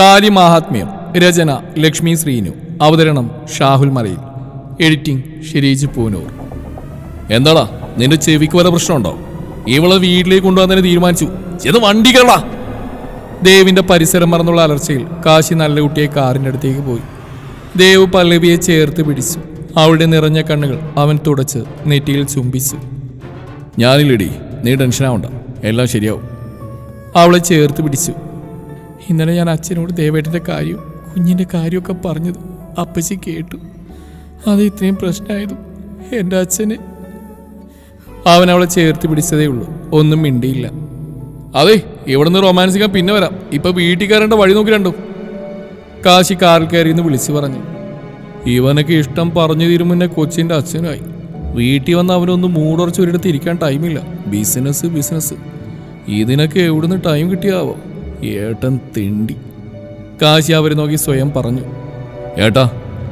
താലി മാഹാത്മ്യം രചന ലക്ഷ്മി ശ്രീനു അവതരണം ഷാഹുൽ മലയിൽ. എഡിറ്റിംഗ് ഷിരീജ് പൂനൂർ. എന്താടാ നിന്റെ ചെവിക്ക് വല്ല പ്രശ്നമുണ്ടോ? ഇവളെ വീട്ടിലേക്ക് കൊണ്ടുവന്നതിന് തീരുമാനിച്ചു. ചെയ്ത് വണ്ടി കേടാ ദേവിന്റെ പരിസരം മറന്നുള്ള അലർച്ചയിൽ കാശി നല്ല കുട്ടിയെ കാറിന്റെ അടുത്തേക്ക് പോയി. ദേവ് പല്ലവിയെ ചേർത്ത് പിടിച്ചു. അവളുടെ നിറഞ്ഞ കണ്ണുകൾ അവൻ തുടച്ച് നെറ്റിയിൽ ചുംബിച്ചു. ഞാനില്ലടി നീ ടെൻഷനാവണ്ട. എല്ലാം ശരിയാവും. അവളെ ചേർത്ത് പിടിച്ചു. ഇന്നലെ ഞാൻ അച്ഛനോട് ദേവേട്ടന്റെ കാര്യവും കുഞ്ഞിന്റെ കാര്യമൊക്കെ പറഞ്ഞത് അപ്പച്ചി കേട്ടു. അത് ഇത്രയും പ്രശ്നമായതും എന്റെ അച്ഛനെ. അവൻ അവളെ ചേർത്ത് പിടിച്ചതേ ഉള്ളൂ. ഒന്നും മിണ്ടിയില്ല. അതെ ഇവിടുന്ന് റൊമാൻസിക്കാൻ പിന്നെ വരാം. ഇപ്പൊ വീട്ടിൽ കയറേണ്ട വഴി നോക്കി രണ്ടും. കാശി കാറിൽ കയറി എന്ന് വിളിച്ചു പറഞ്ഞു. ഇവനൊക്കെ ഇഷ്ടം പറഞ്ഞു തീരും മുന്നേ കൊച്ചിന്റെ അച്ഛനായി വീട്ടിൽ വന്ന് അവനൊന്ന് മൂടുറച്ച് ഒരിടത്ത് ഇരിക്കാൻ ടൈമില്ല ബിസിനസ് ബിസിനസ് ഇതിനൊക്കെ എവിടുന്ന് ടൈം കിട്ടിയാവോ? ഏട്ടൻ തിണ്ടി. കാശി അവരെ നോക്കി സ്വയം പറഞ്ഞു ഏട്ടാ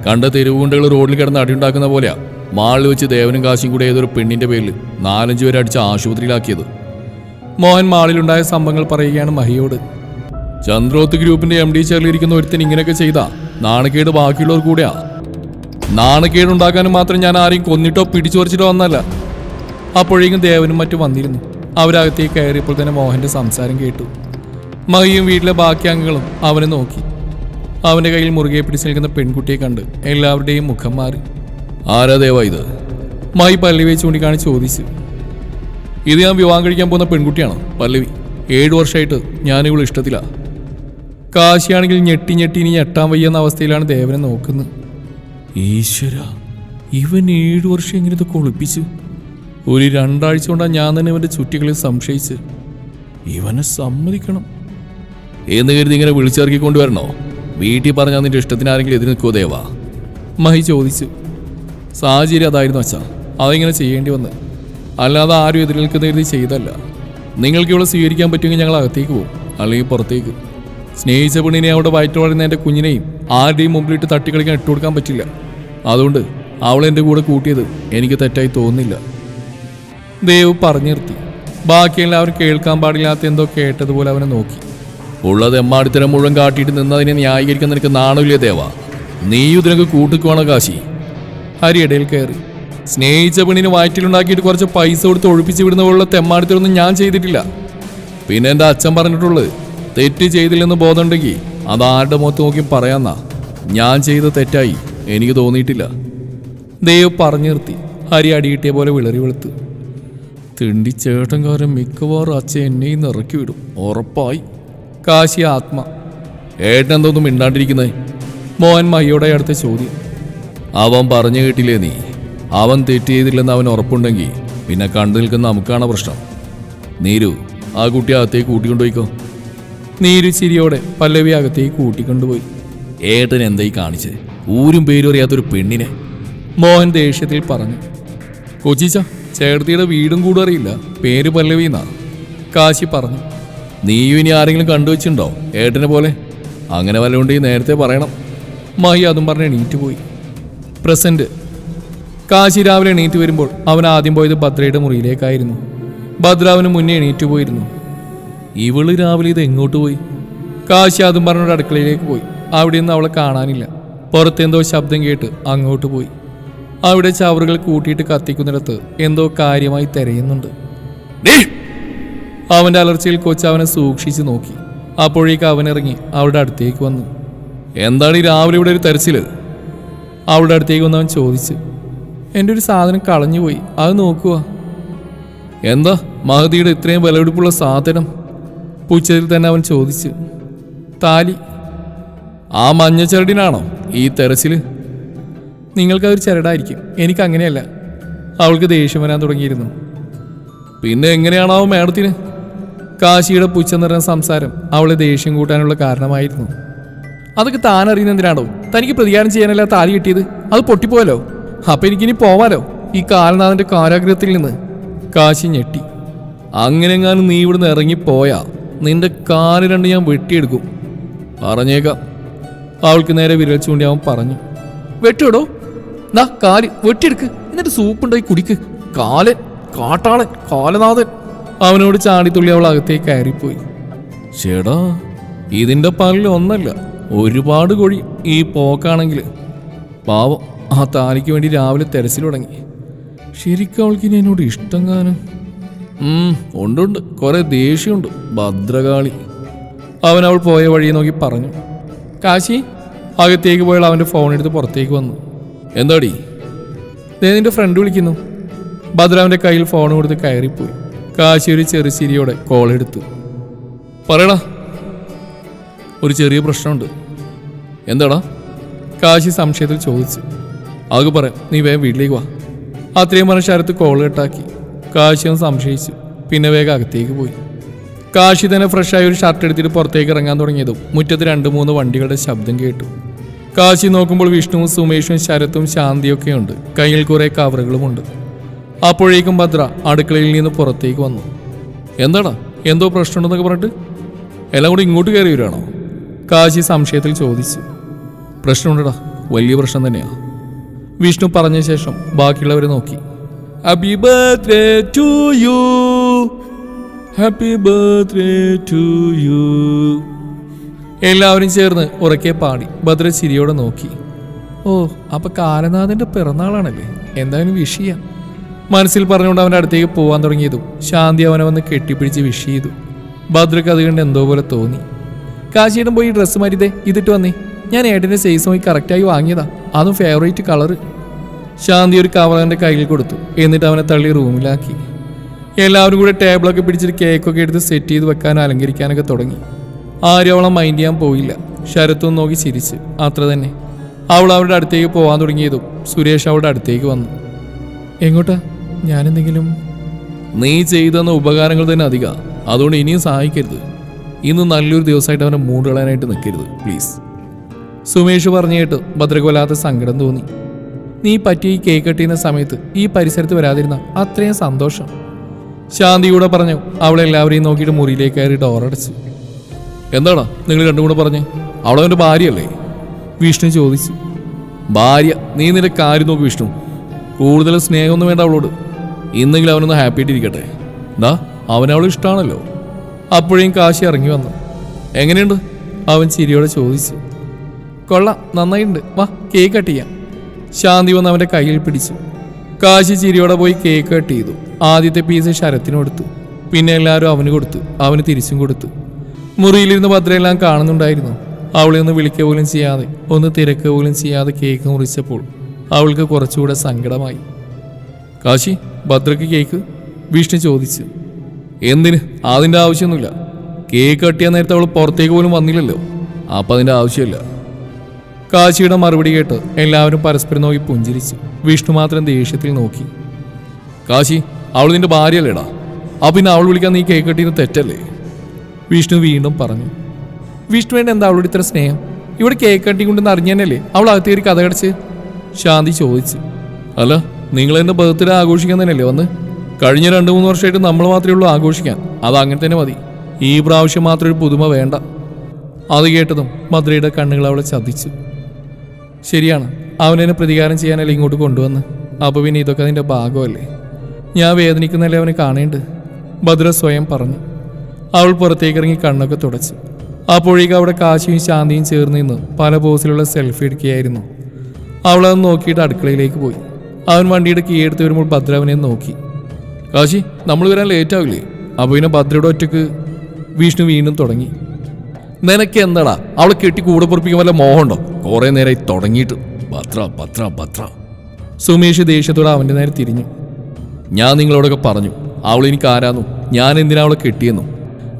കണ്ട തെരുവുകുണ്ടകൾ റോഡിൽ കിടന്ന് അടിയുണ്ടാക്കുന്ന പോലെയാ. മാളിൽ വെച്ച് ദേവനും കാശിയും കൂടെ ഏതൊരു പെണ്ണിന്റെ പേരിൽ നാലഞ്ചു പേരെ അടിച്ച് ആശുപത്രിയിലാക്കിയത്. മോഹൻ മാളിലുണ്ടായ സംഭവങ്ങൾ പറയുകയാണ് മഹിയോട് ചന്ദ്രോത്ത് ഗ്രൂപ്പിന്റെ എം ഡി ചേർന്നിരിക്കുന്ന ഒരുത്തൻ ഇങ്ങനെയൊക്കെ ചെയ്താ നാണക്കേട് ബാക്കിയുള്ളവർ കൂടെയാ. നാണക്കേട് ഉണ്ടാക്കാനും മാത്രം ഞാൻ ആരെയും കൊന്നിട്ടോ പിടിച്ചു പറിച്ചിട്ടോ വന്നല്ല അപ്പോഴേക്കും ദേവനും മറ്റും വന്നിരുന്നു. അവരകത്തേക്ക് കയറിയപ്പോൾ തന്നെ മോഹന്റെ സംസാരം കേട്ടു. മഹിയും വീട്ടിലെ ബാക്കി അംഗങ്ങളും അവനെ നോക്കി. അവന്റെ കയ്യിൽ മുറുകെ പിടിച്ച് നിൽക്കുന്ന പെൺകുട്ടിയെ കണ്ട് എല്ലാവരുടെയും മുഖം മാറി. ആരാ ദേവ ഇത്? മായി പല്ലവിയെ ചൂണ്ടിക്കാണി ചോദിച്ചു. ഇത് ഞാൻ വിവാഹം കഴിക്കാൻ പോകുന്ന പെൺകുട്ടിയാണ്? പല്ലവി ഏഴു വർഷമായിട്ട് ഞാനിവൾ ഇഷ്ടത്തില്ല കാശിയാണെങ്കിൽ ഞെട്ടി ഞെട്ടി ഇനി ഞെട്ടാൻ വയ്യെന്ന അവസ്ഥയിലാണ് ദേവനെ നോക്കുന്നത്. ഈശ്വര ഇവൻ ഏഴു വർഷം ഇങ്ങനെ ഇത് കൊളിപ്പിച്ചു. ഒരു രണ്ടാഴ്ച കൊണ്ടാണ് ഞാൻ തന്നെ ഇവന്റെ ചുറ്റികളിൽ സംശയിച്ച്. ഇവനെ സമ്മതിക്കണം. എന്ന് കരുതി ഇങ്ങനെ വിളിച്ചിറക്കി കൊണ്ടുവരണോ? വീട്ടിൽ പറഞ്ഞാൽ നിന്റെ ഇഷ്ടത്തിന് ആരെങ്കിലും എതിര് നിൽക്കുമോ ദേവാ? മഹി ചോദിച്ചു. സാഹചര്യം അതായിരുന്നു അച്ഛാ. അതിങ്ങനെ ചെയ്യേണ്ടി വന്ന്. അല്ലാതെ ആരും എതിര് നിൽക്കുന്ന കരുതി ചെയ്തല്ല. നിങ്ങൾക്ക് ഇവിടെ സ്വീകരിക്കാൻ പറ്റുമെങ്കിൽ ഞങ്ങൾ അകത്തേക്ക് പോകും അല്ലെങ്കിൽ പുറത്തേക്ക്. സ്നേഹിച്ച പെണ്ണിനെ അവിടെ വയറ്റ് വളരുന്ന എന്റെ കുഞ്ഞിനെയും ആരുടെയും മുമ്പിലിട്ട് തട്ടിക്കളിക്കാൻ ഇട്ടുകൊടുക്കാൻ പറ്റില്ല. അതുകൊണ്ട് അവൾ എന്റെ കൂടെ കൂട്ടിയത് എനിക്ക് തെറ്റായി തോന്നുന്നില്ല. ദേവ് പറഞ്ഞു നിർത്തി ബാക്കിയെല്ലാവരും കേൾക്കാൻ പാടില്ലാത്ത എന്തോ കേട്ടതുപോലെ അവനെ നോക്കി. ഉള്ളത് എമ്മാടിത്തരം മുഴുവൻ കാട്ടിയിട്ട് നിന്നതിനെ ന്യായീകരിക്കാൻ നിനക്ക് നാണമില്ലേ ദേവ? നീ ഇതിനൊക്കെ കൂട്ടിക്കുവാണോ കാശി? ഹരി ഇടയിൽ കയറി. സ്നേഹിച്ച പെണ്ണിന് വയറ്റിലുണ്ടാക്കിയിട്ട് കുറച്ച് പൈസ കൊടുത്ത് ഒഴിപ്പിച്ച് വിടുന്ന പോലുള്ള തെമ്മാടിത്തരൊന്നും ഞാൻ ചെയ്തിട്ടില്ല. പിന്നെ എന്റെ അച്ഛൻ പറഞ്ഞിട്ടുള്ളത്? തെറ്റ് ചെയ്തില്ലെന്ന് ബോധമുണ്ടെങ്കിൽ അത് ആരുടെ മുഖത്ത് നോക്കി പറയാന്നാ? ഞാൻ ചെയ്ത തെറ്റായി എനിക്ക് തോന്നിയിട്ടില്ല. ദേവ് പറഞ്ഞു നിർത്തി. ഹരി അടിയിട്ടിയ പോലെ വിളറി വെളുത്ത്. തിണ്ടി ചേട്ടൻകാരൻ മിക്കവാറും അച്ഛൻ എന്നെയും നിറക്കി വിടും ഉറപ്പായി. കാശി ആത്മ. ഏട്ടൻ എന്തോന്നും മിണ്ടാണ്ടിരിക്കുന്നേ? മോഹൻ മയ്യോടെ അടുത്ത ചോദ്യം. അവൻ പറഞ്ഞു കേട്ടില്ലേ നീ? അവൻ തെറ്റ് ചെയ്തില്ലെന്ന് അവൻ ഉറപ്പുണ്ടെങ്കിൽ പിന്നെ കണ്ടു നിൽക്കുന്ന നമുക്കാണ് പ്രശ്നം. നീരു ആ കുട്ടി അകത്തേക്ക് കൂട്ടിക്കൊണ്ടുപോയിക്കോ നീരു ചിരിയോടെ പല്ലവി അകത്തേക്ക് കൂട്ടിക്കൊണ്ടുപോയി ഏട്ടൻ എന്തായി കാണിച്ചത്? ഊരും പേരും അറിയാത്തൊരു പെണ്ണിനെ. മോഹൻ ദേഷ്യത്തിൽ പറഞ്ഞു. കൊച്ചിച്ച ചേർത്തിയുടെ വീടും കൂടെ അറിയില്ല. പേര് പല്ലവി എന്നാ കാശി പറഞ്ഞു. നീയും ഇനി ആരെങ്കിലും കണ്ടുവച്ചിട്ടുണ്ടോ ഏട്ടനെ പോലെ? അങ്ങനെ വല്ലതുണ്ടെങ്കിൽ നേരത്തെ പറയണം. മഹി അതും പറഞ്ഞ് എണീറ്റ് പോയി. പ്രസന്റ്. കാശി രാവിലെ എണീറ്റ് വരുമ്പോൾ അവൻ ആദ്യം പോയത് ഭദ്രയുടെ മുറിയിലേക്കായിരുന്നു. ഭദ്ര അവന് മുന്നേ എണീറ്റ് പോയിരുന്നു. ഇവൾ രാവിലെ ഇത് എങ്ങോട്ട് പോയി? കാശി അതും പറഞ്ഞൊരു അടുക്കളയിലേക്ക് പോയി. അവിടെ നിന്ന് അവളെ കാണാനില്ല. പുറത്തെന്തോ ശബ്ദം കേട്ട് അങ്ങോട്ട് പോയി. അവിടെ ചവറുകൾ കൂട്ടിയിട്ട് കത്തിക്കുന്നിടത്ത് എന്തോ കാര്യമായി തിരയുന്നുണ്ട്. അവന്റെ അലർച്ചയിൽ കൊച്ച് അവനെ സൂക്ഷിച്ചു നോക്കി. അപ്പോഴേക്ക് അവനിറങ്ങി അവളുടെ അടുത്തേക്ക് വന്നു. എന്താണ് ഈ രാവിലെ ഇവിടെ ഒരു തെരച്ചിൽ? അവളുടെ അടുത്തേക്ക് വന്ന് അവൻ ചോദിച്ചു. എന്റെ ഒരു സാധനം കളഞ്ഞുപോയി. അത് നോക്കുക എന്താ? മഹതിയുടെ ഇത്രയും വിലപിടിപ്പുള്ള സാധനം? പുച്ഛത്തിൽ തന്നെ അവൻ ചോദിച്ചു. താലി. ആ മഞ്ഞ ചരടിനാണോ ഈ തെരച്ചിൽ നിങ്ങൾക്കതൊരു ചരടായിരിക്കും. എനിക്കങ്ങനെയല്ല. അവൾക്ക് ദേഷ്യം വരാൻ തുടങ്ങിയിരുന്നു. പിന്നെ എങ്ങനെയാണാവോ മേഡത്തിന്? കാശിയുടെ പുച്ഛം നിറഞ്ഞ സംസാരം അവളെ ദേഷ്യം കൂട്ടാനുള്ള കാരണമായിരുന്നു. അതൊക്കെ താൻ അറിയുന്ന എന്തിനാണോ? തനിക്ക് പ്രതികാരം ചെയ്യാനല്ല താലി കിട്ടിയത്? അത് പൊട്ടിപ്പോയല്ലോ അപ്പൊ എനിക്കിനി പോവാലോ? ഈ കാലനാഥന്റെ കാരാഗ്രഹത്തിൽ നിന്ന്. കാശി ഞെട്ടി. അങ്ങനെങ്ങാനും നീ ഇവിടുന്ന് ഇറങ്ങിപ്പോയാ നിന്റെ കാൽ രണ്ട് ഞാൻ വെട്ടിയെടുക്കും. പറഞ്ഞേക്കാം. അവൾക്ക് നേരെ വിരൽ ചൂണ്ടി അവൻ പറഞ്ഞു. വെട്ടിവിടോ? ദാ കാൽ വെട്ടിയെടുക്ക്. എന്നിട്ട് സൂപ്പ് ഉണ്ടായി കുടിക്ക്? കാലൻ കാട്ടാളൻ കാലനാഥൻ. അവനോട് ചാടിത്തുള്ളി അവൾ അകത്തേക്ക് കയറിപ്പോയി. ചേടാ ഇതിന്റെ പാലിൽ ഒന്നല്ല ഒരുപാട് കൊഴി ഈ പോക്കാണെങ്കിൽ പാവം ആ താലിക്ക് വേണ്ടി രാവിലെ തെരച്ചിൽ തുടങ്ങി. ശരിക്കും അവൾക്ക് ഇനി എന്നോട് ഇഷ്ടം ഉം, ഉണ്ടുണ്ട് കുറെ ദേഷ്യമുണ്ട് ഭദ്രകാളി. അവൻ അവൾ പോയ വഴിയെ നോക്കി പറഞ്ഞു. കാശി അകത്തേക്ക് പോയാൽ അവന്റെ ഫോൺ എടുത്ത് പുറത്തേക്ക് വന്നു. എന്താടി? ദേ ഫ്രണ്ട് വിളിക്കുന്നു. ഭദ്രാവിന്റെ കയ്യിൽ ഫോൺ കൊടുത്ത് കയറിപ്പോയി. കാശി ഒരു ചെറിയ ചിരിയോടെ കോൾ എടുത്തു. പറയടാ ഒരു ചെറിയ പ്രശ്നമുണ്ട്. എന്താടാ? കാശി സംശയത്തിൽ ചോദിച്ചു. ആകെ പറയാം നീ വേഗം വീട്ടിലേക്ക് വാ. അത്രയും പറഞ്ഞ ശരത്ത് കോൾ കെട്ടാക്കി. കാശി ഒന്ന് സംശയിച്ചു പിന്നെ വേഗം അകത്തേക്ക് പോയി. കാശി തന്നെ ഫ്രഷായി ഒരു ഷർട്ട് എടുത്തിട്ട് പുറത്തേക്ക് ഇറങ്ങാൻ തുടങ്ങിയതും മുറ്റത്ത് രണ്ട് മൂന്ന് വണ്ടികളുടെ ശബ്ദം കേട്ടു. കാശി നോക്കുമ്പോൾ വിഷ്ണുവും സുമേഷും ശരത്തും ശാന്തിയൊക്കെയുണ്ട്. കയ്യിൽ കുറേ കവറുകളുമുണ്ട് അപ്പോഴേക്കും ഭദ്ര അടുക്കളയിൽ നിന്ന് പുറത്തേക്ക് വന്നു. എന്താടാ? എന്തോ പ്രശ്നമുണ്ടെന്നൊക്കെ പറഞ്ഞിട്ട്? എല്ലാം കൂടി ഇങ്ങോട്ട് കയറി വരുവാണോ? കാശി സംശയത്തിൽ ചോദിച്ചു. പ്രശ്നമുണ്ടടാ. വലിയ പ്രശ്നം തന്നെയാ. വിഷ്ണു പറഞ്ഞ ശേഷം ബാക്കിയുള്ളവരെ നോക്കി. Happy birthday to you happy birthday to you എല്ലാവരും ചേർന്ന് ഉറക്കെ പാടി ഭദ്ര ചിരിയോടെ നോക്കി. ഓ അപ്പൊ കാലനാഥന്റെ പിറന്നാളാണല്ലേ? എന്തായാലും വിഷ് ചെയ്യാം മനസ്സിൽ പറഞ്ഞുകൊണ്ട് അവന്റെ അടുത്തേക്ക് പോകാൻ തുടങ്ങിയതും ശാന്തി അവനെ വന്ന് കെട്ടിപ്പിടിച്ച് വിഷ് ചെയ്തു. ഭദ്രക്ക് അത് കണ്ട് എന്തോ പോലെ തോന്നി. കാശിയിടം പോയി ഡ്രസ്സ് മാറ്റിതേ ഇതിട്ട് വന്നേ. ഞാൻ ഏട്ടന്റെ സൈസ് നോക്കി കറക്റ്റായി വാങ്ങിയതാ. അതും ഫേവറേറ്റ് കളറ് ശാന്തി ഒരു കവർ കയ്യിൽ കൊടുത്തു. എന്നിട്ട് അവനെ തള്ളി റൂമിലാക്കി എല്ലാവരും കൂടെ ടേബിളൊക്കെ പിടിച്ചിട്ട് കേക്കൊക്കെ എടുത്ത് സെറ്റ് ചെയ്ത് വെക്കാനും അലങ്കരിക്കാനൊക്കെ തുടങ്ങി. ആരും അവളെ മൈൻഡ് ചെയ്യാൻ പോയില്ല. ശരത്തും നോക്കി ചിരിച്ച്. അത്ര തന്നെ. അവൾ അവളുടെ അടുത്തേക്ക് പോകാൻ തുടങ്ങിയതും സുരേഷ് അവളുടെ അടുത്തേക്ക് വന്നു. എങ്ങോട്ടാ? ഞാനെന്തെങ്കിലും? നീ ചെയ്തെന്ന ഉപകാരങ്ങൾ തന്നെ അധിക. അതുകൊണ്ട് ഇനിയും സഹായിക്കരുത്. ഇന്ന് നല്ലൊരു ദിവസമായിട്ട് അവനെ മൂട് കളയാനായിട്ട് നിൽക്കരുത് പ്ലീസ്. സുമേഷ് പറഞ്ഞു കേട്ട് ഭദ്രക്ക് വല്ലാത്ത സങ്കടം തോന്നി. നീ പറ്റി ഈ കേക്ക് കെട്ടിയുന്ന സമയത്ത് ഈ പരിസരത്ത് വരാതിരുന്ന അത്രയും സന്തോഷം. ശാന്തിയൂടെ പറഞ്ഞു അവളെ എല്ലാവരെയും നോക്കിയിട്ട് മുറിയിലേക്ക് കയറി ഡോറടച്ചു എന്താടാ നിങ്ങൾ രണ്ടും കൂടെ പറഞ്ഞേ? അവളവന്റെ ഭാര്യയല്ലേ? വിഷ്ണു ചോദിച്ചു. ഭാര്യ നീ നിന്റെ കാര്യം നോക്ക് വിഷ്ണു. കൂടുതൽ സ്നേഹമൊന്നും വേണ്ട അവളോട്. ഇന്നെങ്കിലും അവനൊന്ന് ഹാപ്പി ആയിട്ടിരിക്കട്ടെ എന്താ അവനവളെ ഇഷ്ടമാണല്ലോ അപ്പോഴേയും കാശി ഇറങ്ങി വന്നു. എങ്ങനെയുണ്ട്? അവൻ ചിരിയോടെ ചോദിച്ചു. കൊള്ളാം നന്നായിട്ടുണ്ട്. വാ കേക്ക് കട്ട് ചെയ്യാം. ശാന്തി വന്ന് അവന്റെ കയ്യിൽ പിടിച്ചു. കാശി ചിരിയോടെ പോയി കേക്ക് കട്ട് ചെയ്തു. ആദ്യത്തെ പീസ് ശരത്തിന് കൊടുത്തു. പിന്നെ എല്ലാവരും അവന് കൊടുത്തു. അവന് തിരിച്ചും കൊടുത്തു. മുറിയിലിരുന്ന് ഭദ്രയെല്ലാം കാണുന്നുണ്ടായിരുന്നു. അവളെ ഒന്ന് വിളിക്കുക പോലും ചെയ്യാതെ ഒന്ന് തിരക്കുക പോലും ചെയ്യാതെ കേക്ക് മുറിച്ചപ്പോൾ അവൾക്ക് കുറച്ചുകൂടെ സങ്കടമായി. കാശി ഭദ്രക്ക് കേക്ക് ഭീഷണി ചോദിച്ചു. എന്തിന്? അതിന്റെ ആവശ്യമൊന്നുമില്ല. കേക്ക് കട്ടിയാൻ നേരത്തെ അവൾ പുറത്തേക്ക് പോലും വന്നില്ലല്ലോ. അപ്പം അതിന്റെ ആവശ്യമില്ല. കാശിയുടെ മറുപടി കേട്ട് എല്ലാവരും പരസ്പരം നോക്കി പുഞ്ചിരിച്ചു. വിഷ്ണു മാത്രം ദേഷ്യത്തിൽ നോക്കി. കാശി അവൾ നിന്റെ ഭാര്യയല്ലേടാ? ആ പിന്നെ അവൾ വിളിക്കാൻ നീ കേക്ക് കട്ടിന്ന് തെറ്റല്ലേ? വിഷ്ണു വീണ്ടും പറഞ്ഞു. വിഷ്ണുവിന്റെ എന്താ അവളോട് ഇത്ര സ്നേഹം? ഇവിടെ കേക്ക് കട്ടി കൊണ്ടെന്ന് അറിഞ്ഞതന്നെയല്ലേ അവൾ അകത്ത് കയറി കഥ കടച്ച്? ശാന്തി ചോദിച്ചു. അല്ല നിങ്ങൾ എന്റെ ബർത്ത്ഡേ ആഘോഷിക്കാൻ തന്നെയല്ലേ വന്ന്? കഴിഞ്ഞ രണ്ട് മൂന്ന് വർഷമായിട്ട് നമ്മൾ മാത്രമേ ഉള്ളൂ ആഘോഷിക്കാൻ. അത് അങ്ങനെ തന്നെ മതി. ഈ പ്രാവശ്യം മാത്രം ഒരു പുതുമ വേണ്ട. അത് കേട്ടതും മധുരയുടെ കണ്ണുകൾ അവളെ ചതിച്ചു. ശരിയാണ്. അവനെന്നെ പ്രതികാരം ചെയ്യാനല്ലേ ഇങ്ങോട്ട് കൊണ്ടുവന്ന്. അപ്പോൾ പിന്നെ ഇതൊക്കെ അതിന്റെ ഭാഗമല്ലേ? ഞാൻ വേദനിക്കുന്നല്ലേ അവനെ കാണേണ്ടത്? ഭദ്ര സ്വയം പറഞ്ഞു. അവൾ പുറത്തേക്ക് ഇറങ്ങി കണ്ണൊക്കെ തുടച്ചു. അപ്പോഴേക്ക് അവിടെ കാശിയും ശാന്തിയും ചേർന്ന് നിന്ന് പല പോസിലുള്ള സെൽഫി എടുക്കുകയായിരുന്നു. അവളത് നോക്കിയിട്ട് അടുക്കളയിലേക്ക് പോയി. അവൻ വണ്ടിയുടെ കീ വരുമ്പോൾ ഭദ്ര അവനെ നോക്കി. കാശി നമ്മൾ വരാൻ ലേറ്റ് ആവില്ലേ? അപ്പോൾ പിന്നെ ഭദ്രയുടെ ഒറ്റയ്ക്ക് വിഷ്ണു വീണ്ടും തുടങ്ങി. നിനക്ക് എന്താടാ? അവളെ കെട്ടി കൂടെ പൊറപ്പിക്കാൻ വല്ല മോഹമുണ്ടോ? കുറെ നേരമായി തുടങ്ങിയിട്ട്. ഭദ്ര ഭദ്ര ഭദ്ര. സുമേഷ് ദേഷ്യത്തോടെ അവന്റെ നേരെ തിരിഞ്ഞു. ഞാൻ നിങ്ങളോടൊക്കെ പറഞ്ഞു. അവൾ എനിക്ക് ആരാന്നു? ഞാൻ എന്തിനാ അവളെ കെട്ടിയെന്നു?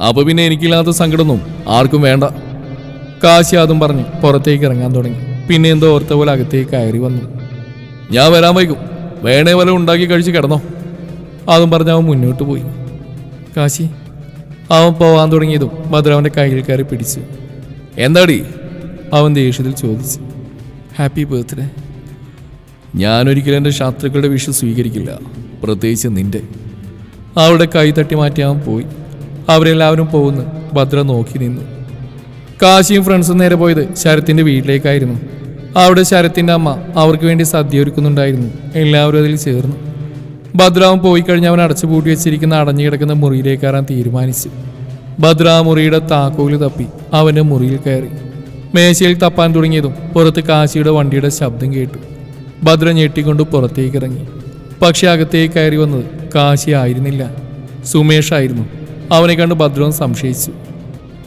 അപ്പോൾ പിന്നെ എനിക്കില്ലാത്ത സങ്കടമൊന്നും ആർക്കും വേണ്ട. കാശി അതും പറഞ്ഞ് പുറത്തേക്ക് ഇറങ്ങാൻ തുടങ്ങി. പിന്നെ എന്തോ ഓർത്ത പോലെ അകത്തേക്ക് കയറി വന്നു. ഞാൻ വരാൻ വൈകും. വേണേ വല്ല ഉണ്ടാക്കി കഴിച്ച് കിടന്നോ. അതും പറഞ്ഞ് അവൻ മുന്നോട്ട് പോയി. കാശി അവൻ പോവാൻ തുടങ്ങിയതും ഭദ്ര അവന്റെ കയ്യിൽ കയറി പിടിച്ചു. എന്താടി? അവൻ ദേഷ്യത്തിൽ ചോദിച്ചു. ഹാപ്പി ബർത്ത്ഡേ ഞാനൊരിക്കലും എന്റെ ശത്രുക്കളുടെ വിഷു സ്വീകരിക്കില്ല. പ്രത്യേകിച്ച് നിന്റെ. അവളുടെ കൈ തട്ടി മാറ്റി അവൻ പോയി. അവരെല്ലാവരും പോകുന്നു ഭദ്ര നോക്കി നിന്നു. കാശിയും ഫ്രണ്ട്സും നേരെ പോയത് ശരത്തിന്റെ വീട്ടിലേക്കായിരുന്നു. അവിടെ ശരത്തിന്റെ അമ്മ അവർക്ക് വേണ്ടി സദ്യ ഒരുക്കുന്നുണ്ടായിരുന്നു. എല്ലാവരും അതിൽ ചേർന്നു. ഭദ്രാവും പോയി കഴിഞ്ഞ് അവൻ അടച്ചു പൂട്ടി വെച്ചിരിക്കുന്ന അടഞ്ഞു കിടക്കുന്ന മുറിയിലേക്ക് കയറാൻ തീരുമാനിച്ചു. ഭദ്ര മുറിയുടെ താക്കോൽ തപ്പി അവന്റെ മുറിയിൽ കയറി. മേശയിൽ തപ്പാൻ തുടങ്ങിയതും പുറത്ത് കാശിയുടെ വണ്ടിയുടെ ശബ്ദം കേട്ടു. ഭദ്ര ഞെട്ടിക്കൊണ്ട് പുറത്തേക്ക് ഇറങ്ങി. പക്ഷെ അകത്തേക്ക് കയറി വന്നത് കാശി ആയിരുന്നില്ല. സുമേഷ് ആയിരുന്നു. അവനെ കണ്ട് ഭദ്രവും സംശയിച്ചു.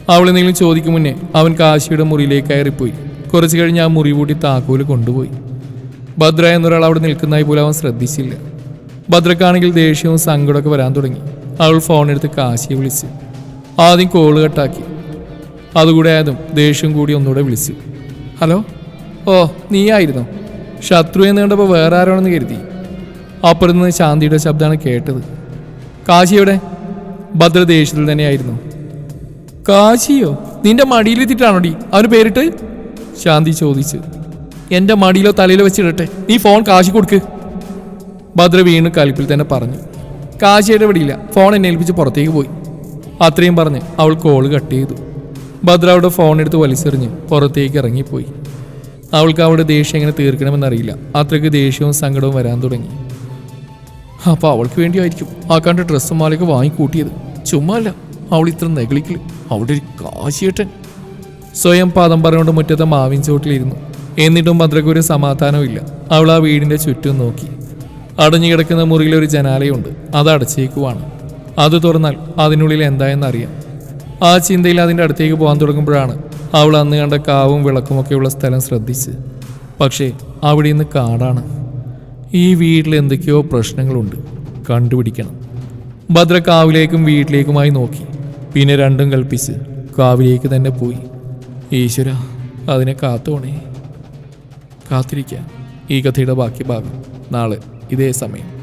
അവളെന്തെങ്കിലും ചോദിക്കും മുന്നേ അവൻ കാശിയുടെ മുറിയിലേക്ക് കയറിപ്പോയി. കുറച്ചു കഴിഞ്ഞ് ആ മുറി കൂടി താക്കോൽ കൊണ്ടുപോയി. ഭദ്ര എന്നൊരാൾ അവിടെ നിൽക്കുന്നതായി പോലും അവൻ ശ്രദ്ധിച്ചില്ല. ഭദ്രക്കാണെങ്കിൽ ദേഷ്യവും സങ്കടമൊക്കെ വരാൻ തുടങ്ങി. അവൾ ഫോണെടുത്ത് കാശിയെ വിളിച്ചു. ആദ്യം കോൾ കട്ടാക്കി അതുകൂടെ ആയതും ദേഷ്യം കൂടി ഒന്നുകൂടെ വിളിച്ചു. ഹലോ? ഓ നീയായിരുന്നോ ശത്രു എന്ന് കണ്ടപ്പോൾ വേറെ ആരാണെന്ന് കരുതി. അപ്പുറത്ത് നിന്ന് ശാന്തിയുടെ ശബ്ദമാണ് കേട്ടത്. കാശി എവിടെ? ഭദ്ര ദേഷ്യത്തിൽ തന്നെയായിരുന്നു. കാശിയോ? നിന്റെ മടിയിലെത്തിയിട്ടാണോടി? അവന് പേരിട്ട്? ശാന്തി ചോദിച്ചു എന്റെ മടിയിലോ തലയിലോ വെച്ചിടട്ടെ നീ ഫോൺ കാശി കൊടുക്ക്. ഭദ്ര വീണ് കലിപ്പിൽ തന്നെ പറഞ്ഞു. കാശിയുടെ ഇടപെടിയില്ല ഫോൺ എന്നെ ഏൽപ്പിച്ച് പുറത്തേക്ക് പോയി. അത്രയും പറഞ്ഞ് അവൾ കോൾ കട്ട് ചെയ്തു. ഭദ്ര അവിടെ ഫോൺ എടുത്ത് വലിച്ചെറിഞ്ഞ് പുറത്തേക്ക് ഇറങ്ങിപ്പോയി. അവൾക്ക് അവളുടെ ദേഷ്യം എങ്ങനെ തീർക്കണമെന്നറിയില്ല. അത്രയ്ക്ക് ദേഷ്യവും സങ്കടവും വരാൻ തുടങ്ങി. അപ്പോൾ അവൾക്ക് വേണ്ടിയായിരിക്കും ആ കണ്ട ഡ്രസ്സും മാലയൊക്കെ വാങ്ങിക്കൂട്ടിയത്. ചുമ്മാ അല്ല അവൾ ഇത്ര നെഗളിക്കൽ അവിടെ ഒരു കാശിയേട്ടൻ സ്വയം പാദം പറഞ്ഞുകൊണ്ട് മുറ്റത്തെ മാവിൻ ചോട്ടിലിരുന്നു എന്നിട്ടും ഭദ്രക്ക് ഒരു സമാധാനമില്ല അവൾ ആ വീടിന്റെ ചുറ്റും നോക്കി. അടഞ്ഞു കിടക്കുന്ന മുറിയിൽ ഒരു ജനാലയുണ്ട്. അത് അടച്ചേക്കുവാണ്. അത് തുറന്നാൽ അതിനുള്ളിൽ എന്തായെന്നറിയാം ആ ചിന്തയിൽ അതിന്റെ അടുത്തേക്ക് പോകാൻ തുടങ്ങുമ്പോഴാണ് അവൾ അന്ന് കണ്ട കാവും വിളക്കുമൊക്കെയുള്ള സ്ഥലം ശ്രദ്ധിച്ച്. പക്ഷേ അവിടെ ഇന്ന് കാടാണ്. ഈ വീട്ടിൽ എന്തൊക്കെയോ പ്രശ്നങ്ങളുണ്ട്. കണ്ടുപിടിക്കണം. ഭദ്ര കാവിലേക്കും വീട്ടിലേക്കുമായി നോക്കി. പിന്നെ രണ്ടും കൽപ്പിച്ച് കാവിലേക്ക് തന്നെ പോയി. ഈശ്വര അതിനെ കാത്തോണേ കാത്തിരിക്കാം. ഈ കഥയുടെ ബാക്കി ഭാഗം നാളെ ഇതേ സമയം.